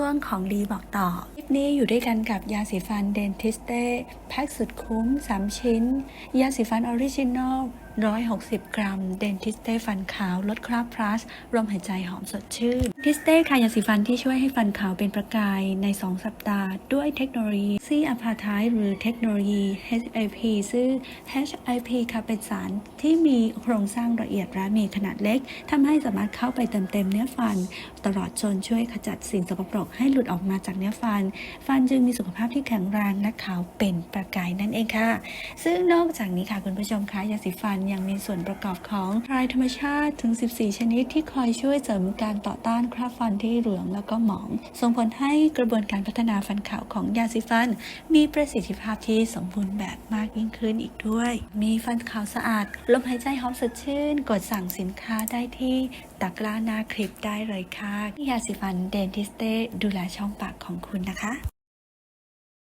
ช่วงของดีบอกต่อ คลิปนี้อยู่ด้วยกันกับยาสีฟันเดนทิสเต้แพ็กสุดคุ้ม 3 ชิ้น ยาสีฟันออริจินอล 160 กรัม เดนทิสเต้ฟันขาว ลดคราบพลัสลมหายใจหอมสดชื่น ทิสเต้ค่ะยาสีฟันที่ช่วยให้ฟันขาวเป็นประกายใน 2 สัปดาห์ ด้วยเทคโนโลยีซีอะพาร์ไทหรือเทคโนโลยี HIP ซึ่ง HIP ค่ะเป็นสารที่มีโครงสร้างละเอียดและมีขนาดเล็กทำให้สามารถเข้าไปเติมเต็มเนื้อฟัน ตลอดจนช่วยขจัดสิ่งสกปรกให้หลุดออกมาจากเนื้อฟัน ฟันจึงมีสุขภาพที่แข็งแรงและขาวเป็นประกายนั่นเองค่ะ ซึ่งนอกจากนี้ค่ะคุณผู้ชมคะยาสีฟันยังมีส่วนประกอบของพรายธรรมชาติถึง 14 ชนิดที่คอยช่วยเสริมการต่อต้านคราบฟันที่เหลืองแล้วก็หมอง ส่งผลให้กระบวนการพัฒนาฟันขาวของยาสีฟัน มีประสิทธิภาพที่สมบูรณ์แบบมากยิ่งขึ้นอีกด้วย มีฟันขาวสะอาด ลมหายใจหอมสดชื่น กดสั่งสินค้าได้ที่ตะกร้าหน้าคลิปได้เลยค่ะ ยาสีฟันเดนทิสเต้ดูแลช่องปากของคุณนะคะ